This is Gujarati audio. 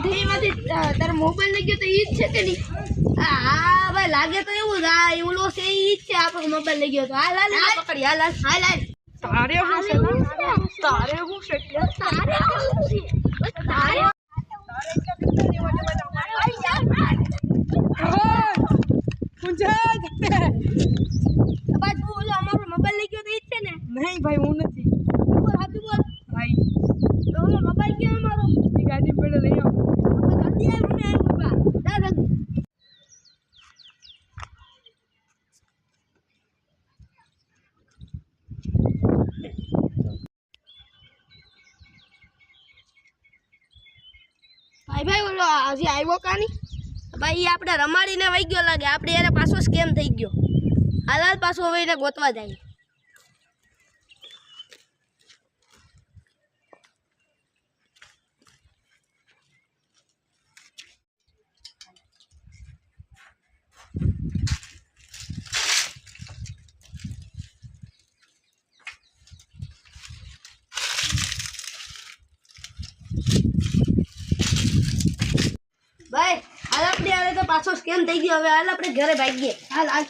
બધામાંથી તારો મોબાઈલ લઈ ગયો તો ઈ જ છે કે નહીં હા હા ભાઈ લાગે તો એવું જ આ એવલો છે ઈ જ છે આપણો મોબાઈલ લઈ ગયો તો હાલ હાલ હાલ પકડી હાલ હાલ હાલ હાલ તારે શું છે તારે શું છે કે તારે આવું છે તારે પૂજા બસ તું ઓલો અમારો મોબાઈલ લઈ ગયો તો ઈ જ છે ને નહીં ભાઈ હું નથી ભાઈ ભાઈ, ઓલો હજી આવ્યો કાની? ભાઈ આપણે રમાડીને વહી ગયો લાગે. આપણે એને પાછો સ્કેમ થઈ ગયો. હાલ હાલ પાછો હવે એને ગોતવા જાય ભાઈ હાલ આપણે હવે તો પાછો સ્કેમ થઈ ગયો. હવે હાલ આપણે ઘરે ભાગીએ. હાલ હાલ.